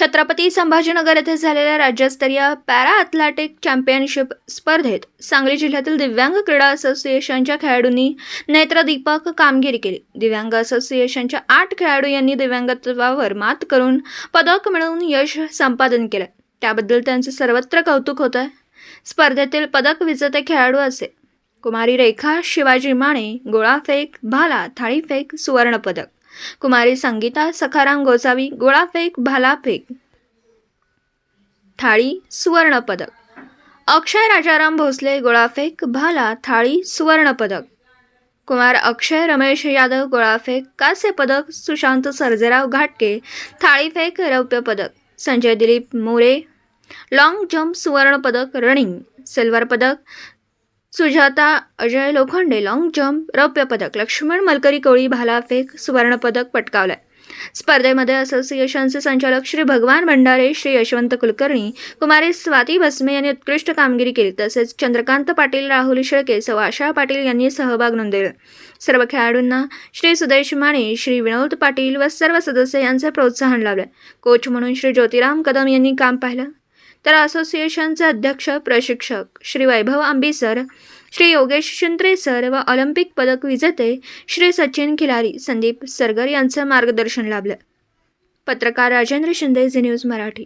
छत्रपती संभाजीनगर येथे झालेल्या राज्यस्तरीय पॅरा अथलेटिक चॅम्पियनशिप स्पर्धेत सांगली जिल्ह्यातील दिव्यांग क्रीडा असोसिएशनच्या खेळाडूंनी नेत्रदीपक कामगिरी केली. दिव्यांग असोसिएशनच्या आठ खेळाडू यांनी दिव्यांगत्वावर मात करून पदक मिळवून यश संपादन केलं. त्याबद्दल त्यांचं सर्वत्र कौतुक होतं आहे स्पर्धेतील पदक विजेते खेळाडू असे. कुमारी रेखा शिवाजी माने गोळाफेक भाला थाळीफेक सुवर्णपदक कुमारी संगीता सखाराम गोसावी गोळाफेक भालाफेक थाळी सुवर्णपदक. अक्षय राजाराम भोसले गोळाफेक भाला थाळी सुवर्णपदक. कुमार अक्षय रमेश यादव गोळाफेक कांस्य पदक सुशांत सर्जेराव घाटके थाळीफेक रौप्य पदक. संजय दिलीप मोरे. लॉंग जम्प सुवर्णपदक रनिंग. सिल्वर पदक सुजाता अजय लोखंडे लॉंग जम्प रौप्य पदक लक्ष्मण मलकरी कोळी भालाफेक सुवर्णपदक पटकावलंय. स्पर्धेमध्ये असोसिएशनचे संचालक श्री भगवान भंडारे श्री यशवंत कुलकर्णी कुमारी स्वाती भस्मे यांनी उत्कृष्ट कामगिरी केली. तसेच चंद्रकांत पाटील राहुल शेळके सौ आशा पाटील यांनी सहभाग नोंदवला. सर्व खेळाडूंना श्री सुदेश माने श्री विनोद पाटील व सर्व सदस्य यांचे प्रोत्साहन लावले कोच म्हणून श्री ज्योतिराम कदम यांनी काम पाहिलं. तर असोसिएशनचे अध्यक्ष प्रशिक्षक श्री वैभव आंबीसर श्री योगेश शिंत्रे सर व ऑलिम्पिक पदक विजेते श्री सचिन खिलारी संदीप सरगर यांचं मार्गदर्शन लाभलं. पत्रकार राजेंद्र शिंदे झी न्यूज मराठी.